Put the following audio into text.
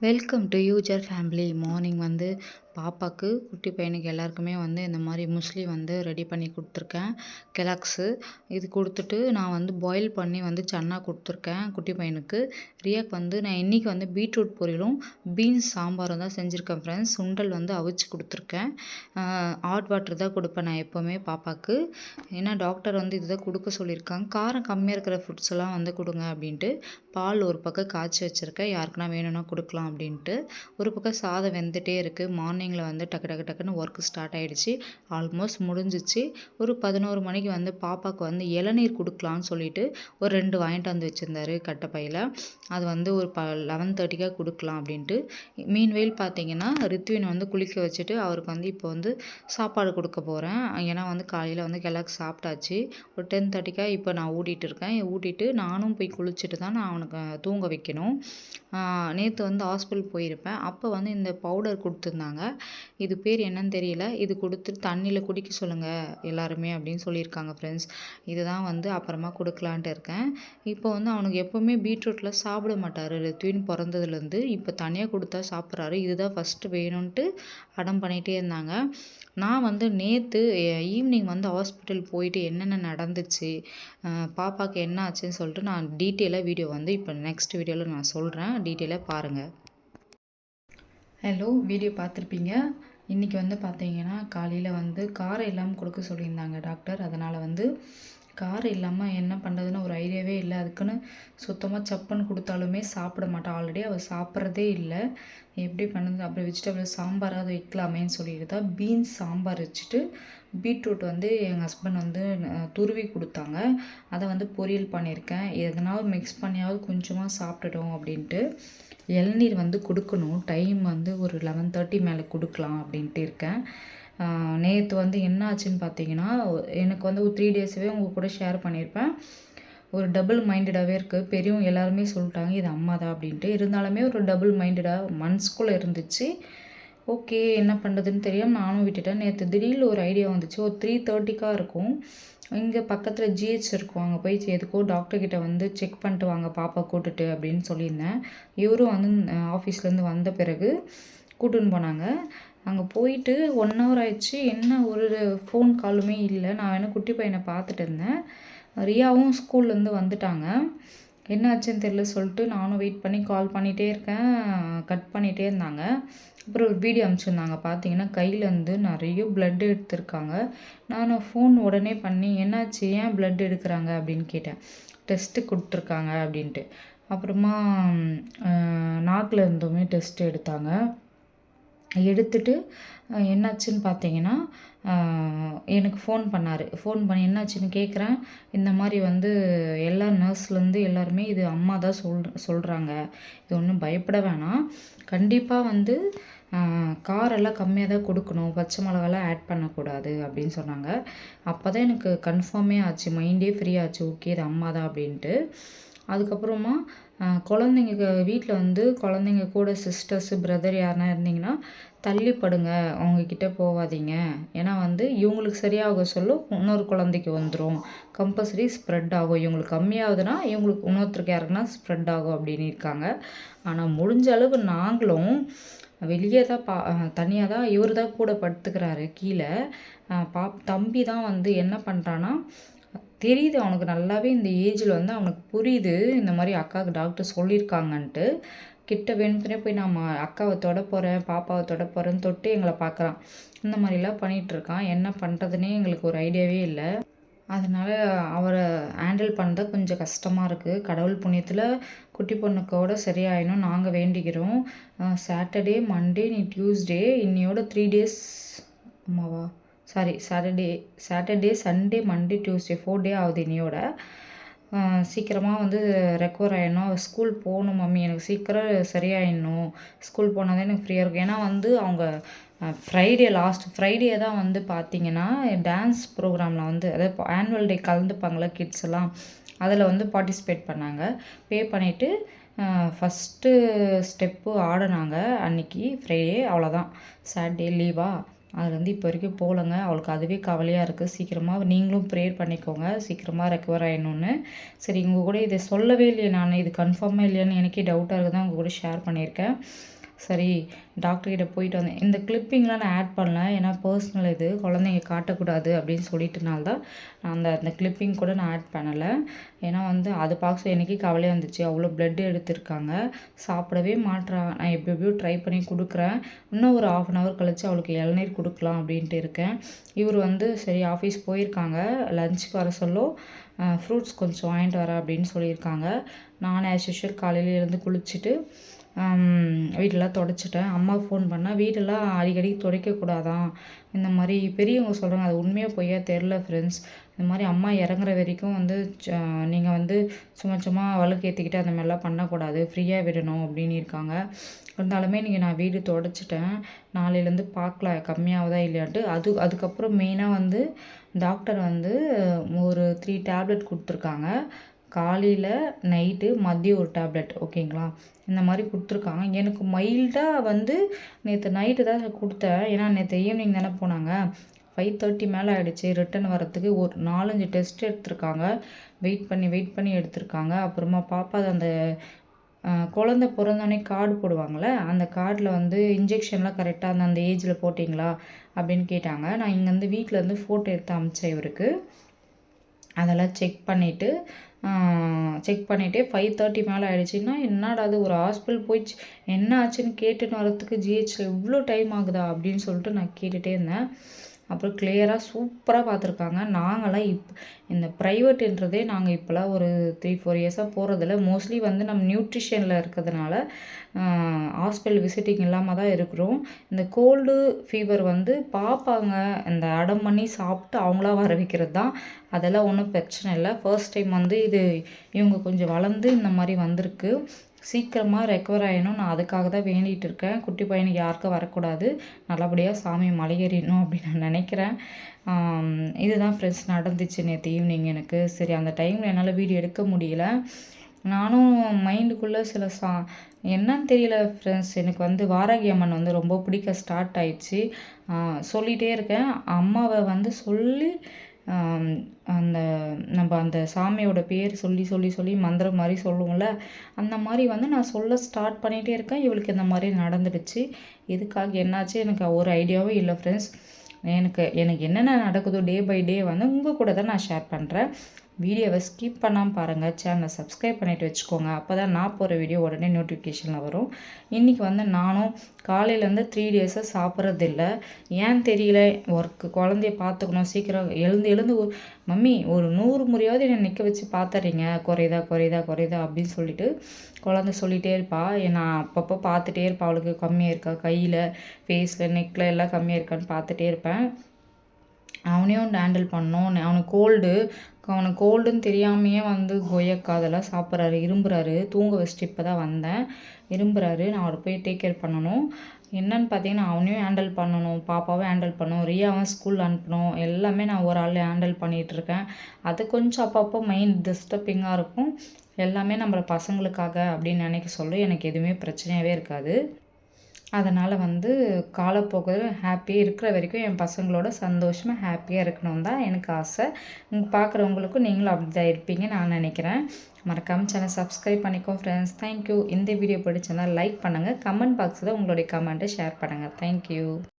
Welcome to user family morning வந்து பாப்பாவுக்கு குட்டி பையனுக்கு எல்லாருக்குமே வந்து இந்த மாதிரி முஸ்லி வந்து ரெடி பண்ணி கொடுத்துருக்கேன். கெலாக்ஸு இது கொடுத்துட்டு நான் வந்து பாயில் பண்ணி வந்து சன்னா கொடுத்துருக்கேன் குட்டி பையனுக்கு. ரியாக் வந்து நான் இன்றைக்கி வந்து பீட்ரூட் பொரியலும் பீன்ஸ் சாம்பாரும் தான் செஞ்சுருக்கேன் ஃப்ரெண்ட்ஸ் சுண்டல் வந்து அவிச்சு கொடுத்துருக்கேன். ஹாட் வாட்டர் தான் கொடுப்பேன் நான் எப்போவுமே பாப்பாவுக்கு ஏன்னா டாக்டர் வந்து இதுதான் கொடுக்க சொல்லியிருக்காங்க. காரம் கம்மியாக இருக்கிற ஃபுட்ஸ் எல்லாம் வந்து கொடுங்க அப்படின்ட்டு பால் ஒரு பக்கம் காய்ச்சி வச்சுருக்கேன். யாருக்குன்னா வேணும்னா கொடுக்கலாம் அப்படின்ட்டு. ஒரு பக்கம் சாதம் வெந்துகிட்டே இருக்குது மார்னிங் குழந்தைங்கள வந்து டக்கு டக்கு டக்குன்னு ஒர்க்கு ஸ்டார்ட் ஆகிடுச்சு ஆல்மோஸ்ட் முடிஞ்சிச்சு. ஒரு பதினோரு மணிக்கு வந்து பாப்பாவுக்கு வந்து இளநீர் கொடுக்கலான்னு சொல்லிட்டு ஒரு ரெண்டு வாங்கிட்டு வந்து வச்சுருந்தாரு கட்டப்பையில். அது வந்து ஒரு ப லெவன் தேர்ட்டிக்காக கொடுக்கலாம் அப்படின்ட்டு. மீன் பார்த்தீங்கன்னா ரித்வினை வந்து குளிக்க வச்சுட்டு அவருக்கு வந்து இப்போ வந்து சாப்பாடு கொடுக்க போகிறேன் ஏன்னா வந்து காலையில் வந்து கிழக்கு சாப்பிட்டாச்சு. ஒரு டென் தேர்ட்டிக்காக இப்போ நான் ஊட்டிகிட்டு இருக்கேன். ஊட்டிட்டு நானும் போய் குளிச்சுட்டு தான் நான் அவனுக்கு தூங்க வைக்கணும். நேற்று வந்து ஹாஸ்பிட்டல் போயிருப்பேன். அப்போ வந்து இந்த பவுடர் கொடுத்துருந்தாங்க. இது பேர் என்னன்னு தெரியல. இது கொடுத்து தண்ணியில் குடிக்க சொல்லுங்கள் எல்லாருமே அப்படின்னு சொல்லியிருக்காங்க ஃப்ரெண்ட்ஸ் இதுதான் வந்து அப்புறமா கொடுக்கலான்ட்டு இருக்கேன். இப்போ வந்து அவனுக்கு எப்போவுமே பீட்ரூட்டில் சாப்பிட மாட்டார். ட்வின் பிறந்ததுலேருந்து இப்போ தனியாக கொடுத்தா சாப்பிட்றாரு. இதுதான் ஃபஸ்ட்டு வேணும்ன்ட்டு அடம் பண்ணிகிட்டே இருந்தாங்க. நான் வந்து நேற்று ஈவினிங் வந்து ஹாஸ்பிட்டல் போயிட்டு என்னென்ன நடந்துச்சு பாப்பாவுக்கு என்ன ஆச்சுன்னு சொல்லிட்டு நான் டீட்டெயிலாக வீடியோ வந்து இப்போ நெக்ஸ்ட் வீடியோவில் நான் சொல்கிறேன் டீட்டெயிலாக பாருங்கள் ஹலோ வீடியோ பார்த்துருப்பீங்க. இன்றைக்கி வந்து பார்த்தீங்கன்னா காலையில் வந்து காரம் இல்லாமல் கொடுக்க சொல்லியிருந்தாங்க டாக்டர். அதனால் வந்து காரம் இல்லாமல் என்ன பண்ணுறதுன்னு ஒரு ஐடியாவே இல்லை. அதுக்குன்னு சுத்தமாக சப்பன் கொடுத்தாலுமே சாப்பிட மாட்டான் ஆல்ரெடி அவள் சாப்பிட்றதே இல்லை. எப்படி பண்ணுறது? அப்புறம் வெஜிடபிள் சாம்பாராவது வைக்கலாமேன்னு சொல்லிட்டு தான் பீன்ஸ் சாம்பார் வச்சுட்டு பீட்ரூட் வந்து எங்கள் ஹஸ்பண்ட் வந்து துருவி கொடுத்தாங்க. அதை வந்து பொரியல் பண்ணியிருக்கேன். எதனால் மிக்ஸ் பண்ணியாவது கொஞ்சமாக சாப்பிட்டுட்டோம் அப்படின்ட்டு. இளநீர் வந்து கொடுக்கணும். டைம் வந்து ஒரு லெவன் தேர்ட்டி மேலே கொடுக்கலாம் அப்படின்ட்டு இருக்கேன். நேற்று வந்து என்ன ஆச்சுன்னு பார்த்தீங்கன்னா எனக்கு வந்து ஒரு த்ரீ டேஸாகவே உங்கள் கூட ஷேர் பண்ணியிருப்பேன் ஒரு டபுள் மைண்டடாகவே இருக்குது பெரியவங்க எல்லாருமே சொல்லிட்டாங்க இது அம்மா தான் அப்படின்ட்டு. இருந்தாலுமே ஒரு டபுள் மைண்டடாக மனசுக்குள்ளே இருந்துச்சு. ஓகே என்ன பண்ணுறதுன்னு தெரியாமல் நானும் விட்டுட்டேன். நேற்று திடீர்னு ஒரு ஐடியா வந்துச்சு. ஒரு த்ரீ தேர்ட்டிக்காக இருக்கும். இங்கே பக்கத்தில் ஜிஹெச் இருக்கும். அங்கே போய் எதுக்கோ டாக்டர்கிட்ட வந்து செக் பண்ணிட்டு வாங்க பாப்பா கூட்டுட்டு அப்படின்னு சொல்லியிருந்தேன். இவரும் வந்து ஆஃபீஸ்லேருந்து வந்த பிறகு கூட்டுன்னு போனாங்க. அங்கே போயிட்டு ஒன் ஹவர் ஆயிடுச்சு. என்ன ஒரு ஃபோன் காலுமே இல்லை. நான் வேணால் குட்டி பையனை பார்த்துட்டு இருந்தேன். ரியாவும் ஸ்கூல்லேருந்து வந்துட்டாங்க. என்ன ஆச்சுன்னு தெரியல சொல்லிட்டு நானும் வெயிட் பண்ணி கால் பண்ணிகிட்டே இருக்கேன். கட் பண்ணிகிட்டே இருந்தாங்க. அப்புறம் ஒரு வீடியோ அனுப்பிச்சிருந்தாங்க. பார்த்தீங்கன்னா கையிலேருந்து நிறைய ப்ளட் எடுத்திருக்காங்க. நான் ஃபோன் உடனே பண்ணி என்னாச்சு? ஏன் ப்ளட் எடுக்கிறாங்க? அப்படின்னு கேட்டேன். டெஸ்ட்டு கொடுத்துருக்காங்க அப்படின்ட்டு. அப்புறமா நாக்கில் இருந்துமே டெஸ்ட் எடுத்தாங்க. எடுத்துட்டு என்னாச்சுன்னு பார்த்தீங்கன்னா எனக்கு ஃபோன் பண்ணார். ஃபோன் பண்ணி என்னாச்சுன்னு கேட்குறேன் இந்த மாதிரி வந்து எல்லா நர்ஸ்லேருந்து எல்லாருமே இது அம்மா தான் சொல் சொல்கிறாங்க இது ஒன்றும் பயப்பட வேணாம். கண்டிப்பாக வந்து காரெல்லாம் கம்மியாக தான் கொடுக்கணும். பச்சை மிளகாலாம் ஆட் பண்ணக்கூடாது அப்படின்னு சொன்னாங்க. அப்போ தான் எனக்கு கன்ஃபார்மே ஆச்சு. மைண்டே ஃப்ரீ ஆச்சு. ஓகே இது அம்மா தான் அப்படின்ட்டு. அதுக்கப்புறமா குழந்தைங்க வீட்டில் வந்து குழந்தைங்க கூட சிஸ்டர்ஸு பிரதர் யாருனா இருந்தீங்கன்னா தள்ளி படுங்க. அவங்கக்கிட்ட போகாதீங்க ஏன்னா வந்து இவங்களுக்கு சரியாக சொல்ல இன்னொரு குழந்தைக்கு வந்துடும் கம்பல்சரி ஸ்ப்ரெட் ஆகும். இவங்களுக்கு கம்மியாகுதுன்னா இவங்களுக்கு இன்னொருத்தருக்கு யாருக்குன்னா ஸ்ப்ரெட் ஆகும் அப்படின்னு இருக்காங்க. ஆனால் முடிஞ்ச அளவு நாங்களும் வெளியே தான் பா தனியாக தான் இவர் தான் கூட படுத்துக்கிறாரு. கீழே பாப் தம்பி தான் வந்து என்ன பண்ணுறான்னா தெரியுது அவனுக்கு நல்லாவே இந்த ஏஜில் வந்து அவனுக்கு புரியுது இந்த மாதிரி அக்காவுக்கு டாக்டர் சொல்லியிருக்காங்கன்ட்டு. கிட்ட வேணும்னே போய் நான் அக்காவை தொட போகிறேன் பாப்பாவை தொட போகிறேன்னு தொட்டு எங்களை பார்க்குறான். இந்த மாதிரிலாம் பண்ணிகிட்ருக்கான் என்ன பண்ணுறதுனே எங்களுக்கு ஒரு ஐடியாவே இல்லை. அதனால் அவரை ஹேண்டில் பண்ணுறது கொஞ்சம் கஷ்டமாக இருக்குது கடவுள் புண்ணியத்தில் குட்டி பொண்ணுக்கோட சரியாயிடும் நாங்கள் வேண்டிக்கிறோம். சாட்டர்டே மண்டே நீ டியூஸ்டே இன்னையோட த்ரீ டேஸ் அம்மாவா? Sorry Saturday Saturday Sunday Monday Tuesday four day ஆகுது இனியோட. சீக்கிரமாக வந்து ரெக்கவர் ஆகிடணும் ஸ்கூல் போகணும் மம்மி. எனக்கு சீக்கிரம் சரியாயிடணும். ஸ்கூல் போனால் தான் எனக்கு ஃப்ரீயாக இருக்கும். ஏன்னா வந்து அவங்க ஃப்ரைடே லாஸ்ட் ஃப்ரைடே தான் வந்து பார்த்தீங்கன்னா டான்ஸ் ப்ரோக்ராமில் வந்து அதாவது ஆனுவல் டே கலந்துப்பாங்களே கிட்ஸ் எல்லாம். அதில் வந்து பார்ட்டிசிபேட் பண்ணாங்க. பே பண்ணிவிட்டு ஃபஸ்ட்டு ஸ்டெப்பு ஆடினாங்க. அன்றைக்கி ஃப்ரைடே அவ்வளோதான் சாட்டர்டே லீவா அதுலேருந்து இப்போ வரைக்கும் போகலங்க. அவளுக்கு அதுவே கவலையாக இருக்குது சீக்கிரமாக நீங்களும் ப்ரேயர் பண்ணிக்கோங்க. சீக்கிரமாக ரெக்கவர் ஆகிடணுன்னு சரி உங்கள் கூட இதை சொல்லவே இல்லையே நான். இது கன்ஃபார்மாக இல்லையான்னு எனக்கே டவுட்டாக இருக்குது தான் உங்கள் கூட ஷேர் பண்ணியிருக்கேன். சரி டாக்டர்கிட்ட போயிட்டு வந்தேன். இந்த கிளிப்பிங்லாம் நான் ஆட் பண்ணல. ஏன்னா பர்சனல் இது. குழந்தைங்க காட்டக்கூடாது அப்படின்னு சொல்லிட்டுனால தான் நான் அந்த அந்த கிளிப்பிங் கூட நான் ஆட் பண்ணலை. ஏன்னா வந்து அது பார்க்க எனக்கு கவலையாக இருந்துச்சு. அவ்வளோ ப்ளட் எடுத்திருக்காங்க. சாப்பிடவே மாட்டுறான் நான் எப்படி எப்படியோ ட்ரை பண்ணி கொடுக்குறேன். இன்னும் ஒரு ஆஃப் அன் ஹவர் கழித்து அவளுக்கு இளநீர் கொடுக்கலாம் அப்படின்ட்டு இருக்கேன். இவர் வந்து சரி ஆஃபீஸ் போயிருக்காங்க. லஞ்சுக்கு வர சொல்லோ ஃப்ரூட்ஸ் கொஞ்சம் வாங்கிட்டு வரேன் அப்படின்னு சொல்லியிருக்காங்க. நான் ஆஸ் யூஷுவல் காலையில் எழுந்து குளிச்சுட்டு வீடெல்லாம் துடச்சிட்டேன். அம்மாவுக்கு ஃபோன் பண்ணால் வீடெல்லாம் அடிக்கடி துடைக்கக்கூடாதாம் இந்த மாதிரி பெரியவங்க சொல்கிறாங்க அது உண்மையாக பொய்யா தெரில ஃப்ரெண்ட்ஸ் இந்த மாதிரி அம்மா இறங்குற வரைக்கும் வந்து நீங்கள் வந்து சும்மா சும்மா வழுக்கேற்றிக்கிட்டு அந்த மாதிரிலாம் பண்ணக்கூடாது. ஃப்ரீயாக விடணும் அப்படின்னு இருக்காங்க. இருந்தாலுமே நீங்கள் நான் வீடு துடைச்சிட்டேன். நாளையிலேருந்து பார்க்கலாம் கம்மியாகுதா இல்லையான்ட்டு. அது அதுக்கப்புறம் மெயினாக வந்து டாக்டர் வந்து ஒரு த்ரீ டேப்லெட் கொடுத்துருக்காங்க. காலையில் நைட்டு மதியம் ஒரு டேப்லெட் ஓகேங்களா இந்த மாதிரி கொடுத்துருக்காங்க. எனக்கு மைல்டாக வந்து நேற்று நைட்டு தான் கொடுத்தேன். ஏன்னா நேற்று ஈவினிங் தானே போனாங்க. ஃபைவ் தேர்ட்டி மேலே ஆகிடுச்சு ரிட்டன் வரத்துக்கு ஒரு நாலஞ்சு டெஸ்ட் எடுத்திருக்காங்க. வெயிட் பண்ணி வெயிட் பண்ணி எடுத்திருக்காங்க. அப்புறமா பாப்பா அந்த குழந்த பிறந்தோடனே கார்டு போடுவாங்கள்ல அந்த கார்டில் வந்து இன்ஜெக்ஷன்லாம் கரெக்டாக அந்த அந்த ஏஜில் போட்டிங்களா? அப்படின்னு கேட்டாங்க. நான் இங்கேருந்து வீட்டிலேருந்து ஃபோட்டோ எடுத்து அமிச்சேன் இவருக்கு. அதெல்லாம் செக் பண்ணிவிட்டு செக் பண்ணிவிட்டு ஃபைவ் தேர்ட்டி மேலே ஆகிடுச்சின்னா என்னடா அது ஒரு ஹாஸ்பிட்டல் போயிடுச்சு. என்ன ஆச்சுன்னு கேட்டுன்னு வரத்துக்கு ஜிஹெச்சில் இவ்வளோ டைம் ஆகுதா அப்படின்னு சொல்லிட்டு நான் கேட்டுகிட்டே இருந்தேன். அப்புறம் கிளியராக சூப்பராக பார்த்துருக்காங்க. நாங்களாம் இப் இந்த ப்ரைவேட்டுன்றதே நாங்கள் இப்போலாம் ஒரு த்ரீ ஃபோர் இயர்ஸாக போகிறதில்ல மோஸ்ட்லி வந்து நம்ம நியூட்ரிஷனில் இருக்கிறதுனால ஹாஸ்பிட்டல் விசிட்டிங் இல்லாமல் தான் இருக்கிறோம். இந்த கோல்டு ஃபீவர் வந்து பார்ப்பாங்க இந்த அடம் பண்ணி சாப்பிட்டு அவங்களா வர வைக்கிறது தான் அதெல்லாம் ஒன்றும் பிரச்சனை இல்லை. ஃபர்ஸ்ட் டைம் வந்து இது இவங்க கொஞ்சம் வளர்ந்து இந்த மாதிரி வந்திருக்கு. சீக்கிரமாக ரெக்கவர் ஆகணும் நான் அதுக்காக தான் வேண்டிகிட்டு இருக்கேன். குட்டி பையனுக்கு யாருக்கும் வரக்கூடாது. நல்லபடியாக சாமி மலையேறிடணும் அப்படின்னு நான் நினைக்கிறேன். இதுதான் ஃப்ரெண்ட்ஸ் நடந்துச்சு நேற்று ஈவினிங் எனக்கு. சரி அந்த டைமில் என்னால் வீடியோ எடுக்க முடியல. நானும் மைண்டுக்குள்ளே சில சா என்னன்னு தெரியல ஃப்ரெண்ட்ஸ் எனக்கு வந்து வாராகி அம்மன் வந்து ரொம்ப பிடிக்க ஸ்டார்ட் ஆயிடுச்சு. சொல்லிகிட்டே இருக்கேன். அம்மாவை வந்து சொல்லி அந்த நம்ம அந்த சாமியோட பேர் சொல்லி சொல்லி சொல்லி மந்திரம் மாதிரி சொல்லுவோம்ல அந்த மாதிரி வந்து நான் சொல்ல ஸ்டார்ட் பண்ணிகிட்டே இருக்கேன். இவளுக்கு இந்த மாதிரி நடந்துடுச்சு. இதுக்காக என்னாச்சு எனக்கு ஒரு ஐடியாவும் இல்லை ஃப்ரெண்ட்ஸ் எனக்கு எனக்கு என்னென்ன நடக்குதோ டே பை டே வந்து உங்கள் கூட தான் நான் ஷேர் பண்ணுறேன் வீடியோவை ஸ்கிப் பண்ணாமல் பாருங்கள் சேனலை சப்ஸ்கிரைப் பண்ணிவிட்டு வச்சுக்கோங்க. அப்போ தான் நான் போகிற வீடியோ உடனே நோட்டிஃபிகேஷனில் வரும். இன்றைக்கி வந்து நானும் காலையிலேருந்து த்ரீ டேஸாக சாப்பிட்றதில்ல ஏன் தெரியல? ஒர்க்கு குழந்தைய பார்த்துக்கணும். சீக்கிரம் எழுந்து எழுந்து மம்மி ஒரு நூறு முறையாவது என்னை நிற்க வச்சு பார்த்துறீங்க. குறையுதா குறையுதா குறையுதா? அப்படின்னு சொல்லிட்டு குழந்த சொல்லிகிட்டே இருப்பா. நான் அப்பப்போ பார்த்துட்டே இருப்பா. அவளுக்கு கம்மியாக இருக்கா? கையில் ஃபேஸில் நெக்கில் எல்லாம் கம்மியாக இருக்கான்னு பார்த்துட்டே இருப்பேன். அவனையும் ஹேண்டில் பண்ணணும். அவனுக்கு கோல்டு அவனுக்கு கோல்டுன்னு தெரியாமையே வந்து கொய்யக்கா அதெல்லாம் சாப்பிட்றாரு இரும்புறாரு. தூங்க வச்சுட்டு இப்போ தான் வந்தேன். இரும்புறாரு. நான் அவரை போய் டேக் கேர் பண்ணணும். என்னன்னு பார்த்தீங்கன்னா அவனையும் ஹேண்டில் பண்ணணும். பாப்பாவும் ஹேண்டில் பண்ணணும். ரியாவும் ஸ்கூல் அனுப்பணும். எல்லாமே நான் ஒரு ஆள் ஹேண்டில் பண்ணிகிட்ருக்கேன் அது கொஞ்சம் அப்பப்போ மைண்ட் டிஸ்டர்பிங்காக இருக்கும். எல்லாமே நம்மள பசங்களுக்காக அப்படின்னு நினைக்க சொல்ல. எனக்கு எதுவுமே பிரச்சனையாகவே இருக்காது. அதனால் வந்து காலப்போக்கில் ஹாப்பியாக இருக்கிற வரைக்கும் என் பசங்களோட சந்தோஷமாக ஹாப்பியாக இருக்கணும் தான் எனக்கு ஆசை. பார்க்குறவங்களுக்கும் நீங்களும் அப்படி தான் இருப்பீங்க நான் நினைக்கிறேன். மறக்காமல் சேனல் சப்ஸ்கிரைப் பண்ணிக்கோ ஃப்ரெண்ட்ஸ் தேங்க்யூ இந்த வீடியோ பிடிச்சிருந்தால் லைக் பண்ணுங்கள் கமெண்ட் பாக்ஸில் உங்களுடைய கமெண்ட்டை ஷேர் பண்ணுங்கள் தேங்க்யூ